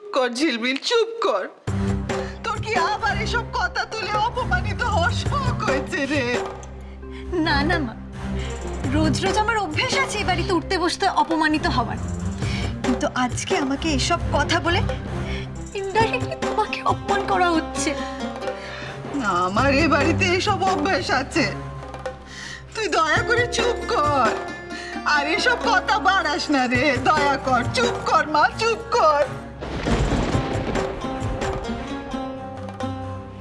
চুপ কর ঝিলমিল চুপ কর। তোর কি আবার এসব কথা তুলে অপমানিত হওয়ার শখ হয়েছে রে? না না মা। রোজ রোজ আমার অভ্যেস আছে এই বাড়িতে উঠতে বসতে অপমানিত হওয়ার। কিন্তু আজকে আমাকে এসব কথা বলে ইনডাইরেক্টলি তোমাকে অপমান করা হচ্ছে। না আমার এ বাড়িতে এসব অভ্যাস আছে। তুই দয়া করে চুপ কর। আর এসব কথা বাড়াস না রে। দয়া কর চুপ কর মা চুপ কর।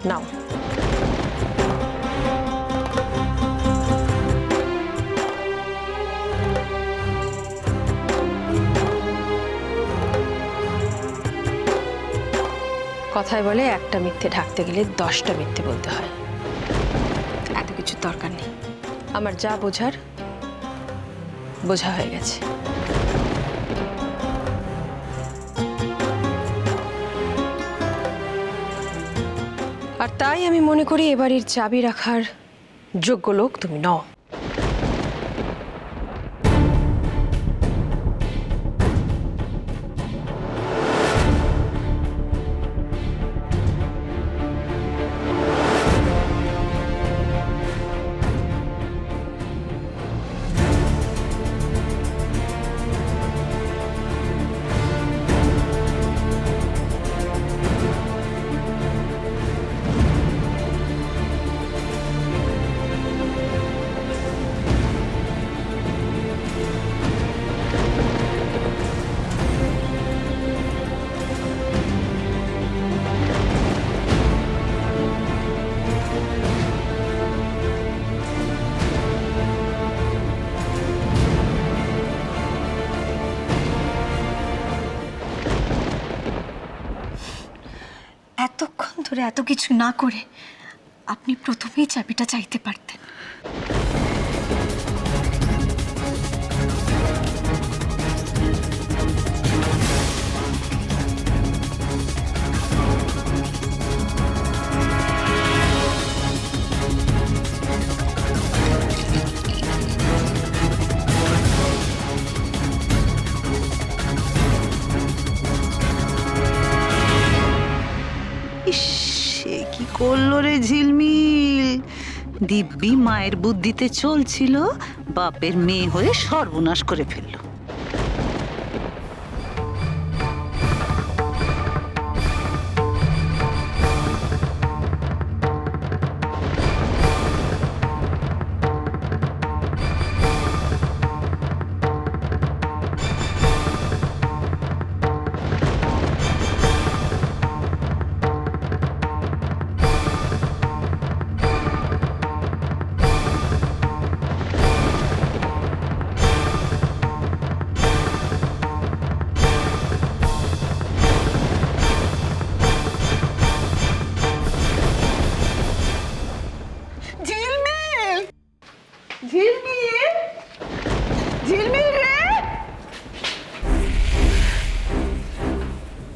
নাও। কথায় বলে একটা মিথ্যে ঢাকতে গেলে দশটা মিথ্যে বলতে হয়। এত কিছু দরকার নেই। আমার যা বোঝার বোঝা হয়ে গেছে। তাই আমি মনে করি এবারের চাবি রাখার যোগ্য লোক তুমি নও। এত কিছু না করে আপনি প্রথমেই চাবিটা চাইতে পারতেন। দিব্যি মায়ের বুদ্ধিতে চলছিল বাপের মেয়ে হয়ে সর্বনাশ করে ফেলল।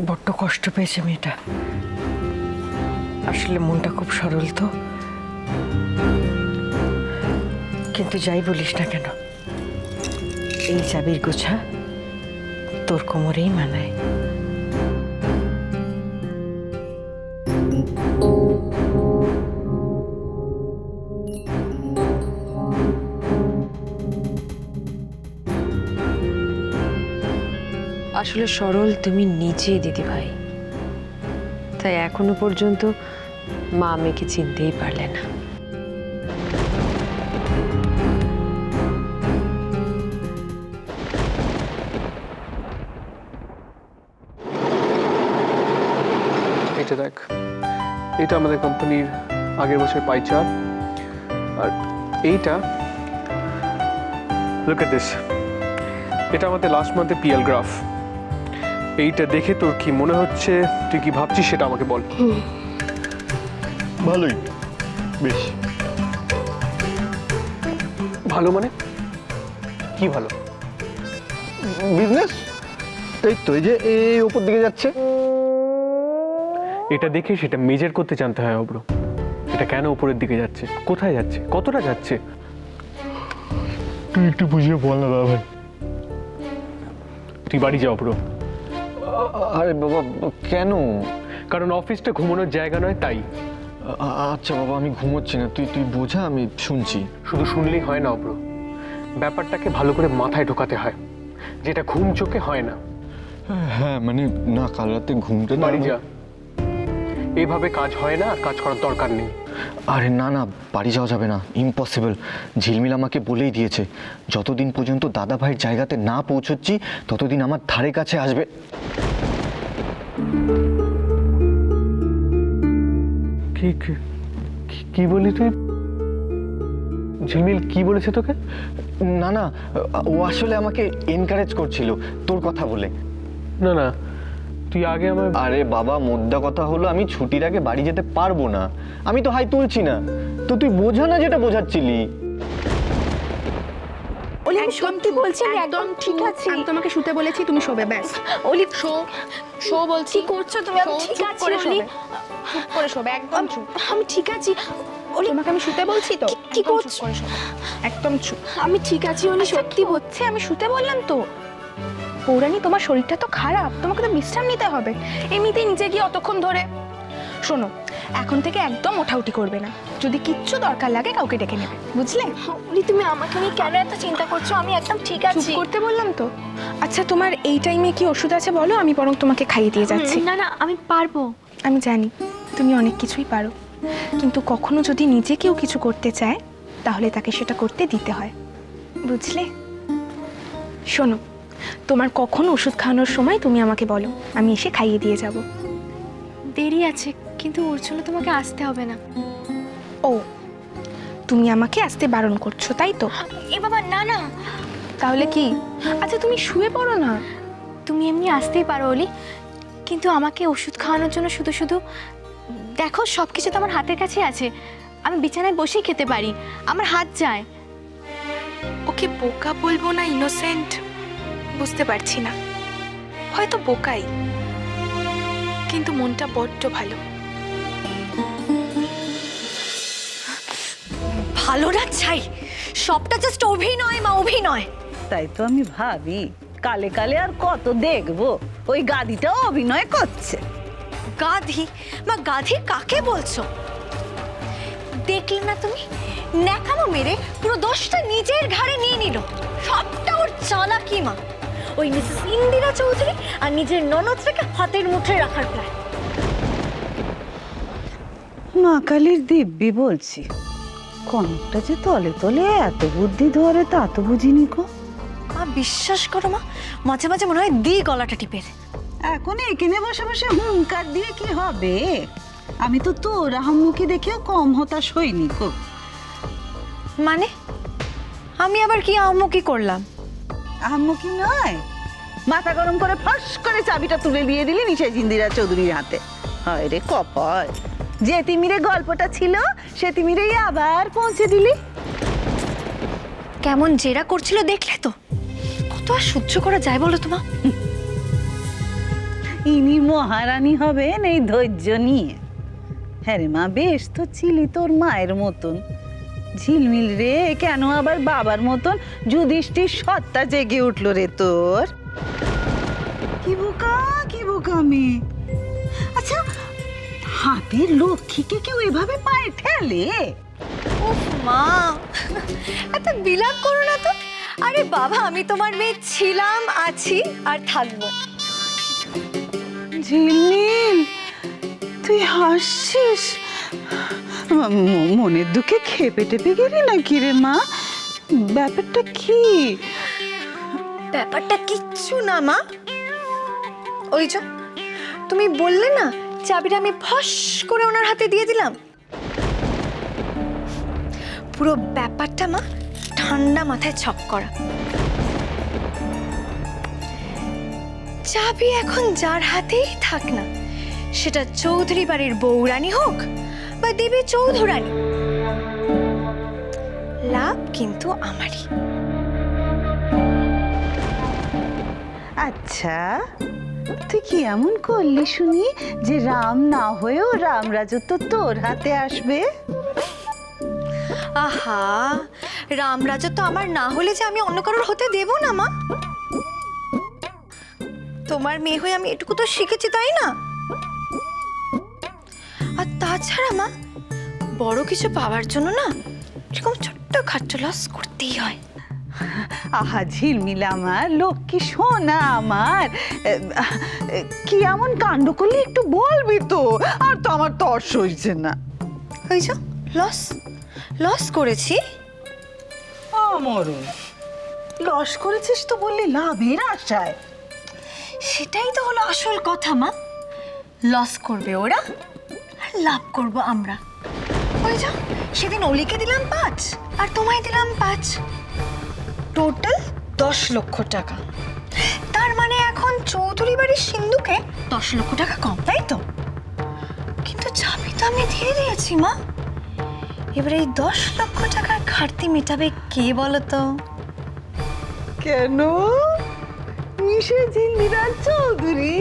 বড্ড কষ্ট পেয়েছে মেয়েটা। আসলে মনটা খুব সরল তো। কিন্তু যাই বলিস না কেন, এই চাবির গোছা তোর কোমরেই মানায়। আসলে সরল তুমি নিজে দিদি ভাই তাই এখনও পর্যন্ত মা মেয়েকে চিনতেই পারলে না। এটা দেখ, এটা আমাদের কোম্পানির আগের বছর পাই চার। আর এইটা লুক এট দিস এটা আমাদের লাস্ট মান্থে পিএল গ্রাফ এইটা দেখে তোর কি মনে হচ্ছে? তুই কি ভাবছিস সেটা আমাকে বল। ভালোই। বেশ। ভালো মানে? কি ভালো? বিজনেস? এই তো এই যে এই ওপর দিকে যাচ্ছে। এটা দেখে সেটা মেজার করতে জানতে হয় অব্র। এটা কেন উপরের দিকে যাচ্ছে? কোথায় যাচ্ছে? কতটা যাচ্ছে? তুই একটু বুঝিয়ে বল না দাদা ভাই। তুই বাড়ি যা অব্র। আরে বাবা কেন? কারণ অফিসটা ঘুমানোর জায়গা নয় তাই। আচ্ছা বাবা আমি ঘুমোচ্ছি না। তুই তুই বোঝা আমি শুনছি। শুধু শুনলেই হয় না অব্র ব্যাপারটাকে ভালো করে মাথায় ঢোকাতে হয় যেটা ঘুম চোখে হয় না। হ্যাঁ মানে না কাল রাতে ঘুমটা না বাড়ি যা। এইভাবে কাজ হয় না আর কাজ করার দরকার নেই। আরে না না বাড়ি যাওয়া যাবে না ইম্পসিবল ঝিলমিল আমাকে বলেই দিয়েছে যতদিন পর্যন্ত দাদা ভাইয়ের জায়গাতে না পৌঁছচ্ছি ততদিন আমার ধারে কাছে আসবে কি কি- বলি তুই? ঝিলমিল কি বলেছে তোকে? না না ও আসলে আমাকে এনকারেজ করছিল তোর কথা বলে। না না তুই আগে আমার আরে বাবা মোদ্দা কথা হলো আমি ছুটির আগে বাড়ি যেতে পারব না। আমি তো হাই তুলছি না। তো তুই বোঝা না যেটা বোঝাচ্ছিলি? সত্যি বলছি একদম ঠিক আছে। আমি তোমাকে শুতে বলেছি তুমি শোবে ব্যাস। অলি শো শো বলছি। করছ তুমি? আমি ঠিক আছি অলি। চুপ করে শোবে একদম চুপ। আমি ঠিক আছি। ওলি তোমাকে আমি শুতে বলছি তো? কি করছ? করে একদম চুপ। আমি ঠিক আছি অলি সত্যি হচ্ছে আমি শুতে বললাম তো। পৌরাণী তোমার শরীরটা তো খারাপ তোমাকে তো বিশ্রাম নিতে হবে। এমনিতেই নিচে গিয়ে অতক্ষণ ধরে শোনো এখন থেকে একদম ওঠাউঠি করবে না। যদি কিচ্ছু দরকার লাগে কাউকে ডেকে নেবে বুঝলে? অলি তুমি আমাকে নিয়ে কেন এত চিন্তা করছ? আমি একদম ঠিক চুপ আছি। করতে বললাম তো? আচ্ছা তোমার এই টাইমে কি ওষুধ আছে বলো? আমি বরং তোমাকে খাইয়ে দিয়ে যাচ্ছি। না না আমি পারব। আমি জানি তুমি অনেক কিছুই পারো। কিন্তু কখনো যদি নিজে কেউ কিছু করতে চায় তাহলে তাকে সেটা করতে দিতে হয়। বুঝলে? শোনো তোমার কখন ওষুধ খাওয়ানোর সময় তুমি আমাকে বলো আমি এসে খাইয়ে দিয়ে যাব। দেরি আছে কিন্তু ওর জন্য তোমাকে আসতে হবে না। ও তুমি আমাকে আসতে বারণ করছ তাই তো? এ বাবা না না। তাহলে কি? আচ্ছা তুমি শুয়ে পড়ো না। তুমি এমনি আসতেই পারো অলি। কিন্তু আমাকে ওষুধ খাওয়ানোর জন্য শুধু শুধু দেখো সব কিছু তো আমার হাতের কাছে আছে। আমি বিছানায় বসেই খেতে পারি। আমার হাত যায়। ওকে বোকা বলব না ইনোসেন্ট বুঝতে পারছি না। হয়তো বোকাই। কিন্তু মনটা বড্ড ভালো। ভালো না চাই সবটা জাস্ট অভিনয় মা অভিনয়। তাই তো আমি ভাবি কালে কালে আর কত দেখব? ওই গাদিটাও অভিনয় করছে। গাধি? মা গাধি কাকে বলছো? দেখলে না তুমি? ন্যাকামো মেরে পুরো দশটা নিজের ঘাড়ে নিয়ে নিল। সবটা ওর চালাকি মা। ওই মিসেস ইন্দিরা চৌধুরী আর নিজের ননদটাকে হাতের মুঠে রাখার প্ল্যান মা কালীর দিব্যি বলছি। কনকটা যে তলে তলে এত বুদ্ধি ধরে তা তো বুঝিনি কো মা বিশ্বাস করো মা মাঝে মাঝে মনে হয় দি গলাটা টিপের এখন এখানে বসে বসে হুঙ্কার দিয়ে কি হবে? আমি তো তোর আহম্মুখী দেখেও কম হতাশ হইনি কো মানে? আমি আবার কি আম্মু করলাম? আহম্মুখী নয়। মাথা গরম করে ফাঁস করে চাবিটা তুলে দিয়ে দিলি নিচে জিন্দিরা চৌধুরীর হাতে। হয় রে কপাল। যে তিমিরে গল্পটা ছিল সে তিমিরেই আবার পৌঁছে দিলি। কেমন জেরা করছিল দেখলে তো। কত আর সহ্য করা যায় বলো তোমা ইনি মহারানী হবেন এই ধৈর্য নিয়ে। হ্যাঁ রে মা বেশ তো ছিলি তোর মায়ের মতন। ঝিলমিল রে কেন আবার বাবার মতন? যুধিষ্ঠির সত্তা জেগে উঠল রে তোর। কি বোকা কি বোকা মেয়ে। আচ্ছা হাতের লক্ষ্মীকে কেউ এভাবে পায়ে ঠেলে? উফ মা। এত বিলাপ করো না তো। আরে বাবা আমি তোমার মেয়ে ছিলাম আছি আর থাকব। ঝিলমিল তুই হাসছিস? মনের দুঃখে খেপে টেপে গেলি নাকি রে মা? ব্যাপারটা কি? ব্যাপারটা কিচ্ছু না মা। ওই যে তুমি বললে না চাবিটা আমি ফস করে ওনার হাতে দিয়ে দিলাম। পুরো ব্যাপারটা, মা, ঠান্ডা মাথায় ছক করা। চাবি এখন যার হাতেই থাক না, সেটা চৌধুরী বাড়ির বৌরানী হোক বা দেবী চৌধুরানী। লাভ কিন্তু আমারই। আচ্ছা তুই কি এমন করলি শুনি যে রাম না হয়েও রাম রাজত্ব তোর হাতে আসবে? আহা রামরাজা তো আমার না হলে যে আমি অন্য কারোর হতে দেব না, মা? তোমার মেয়ে হয়ে আমি এটুকু তো শিখেছি, তাই না? আর তাছাড়া, মা, বড় কিছু পাওয়ার জন্য না এরকম ছোট্ট খাট্ট লস করতেই হয়। আহা ঝিলমিল আমার লক্ষ্মী সোনা আমার। কি এমন কাণ্ড করলি? একটু বলবি তো। আর তো আমার তর্স হয়েছে না। ওই যে লস। লস করেছি। মরণ লস করেছিস তো বললি লাভের আশায়। সেটাই তো হলো আসল কথা মা। লস করবে ওরা আর লাভ করব আমরা। ওই যা সেদিন অলিকে দিলাম পাঁচ আর তোমায় দিলাম পাঁচ। টোটাল দশ লক্ষ টাকা। তার মানে এখন চৌধুরী বাড়ির সিন্ধুকে দশ লক্ষ টাকা কম, তাই তো? কিন্তু চাবি তো আমি দিয়ে দিয়েছি, মা। এবার এই দশ লক্ষ টাকার ঘাটতি মেটাবে কে বলো তো কেন? মিশে ঝিলমিরা চৌধুরী?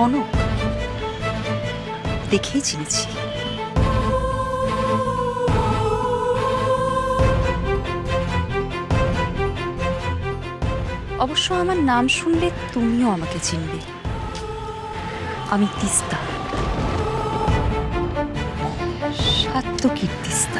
কনক দেখেই চিনেছি। অবশ্য আমার নাম শুনলে তুমিও আমাকে চিনবে। আমি তিস্তা। সাত্যকীর তিস্তা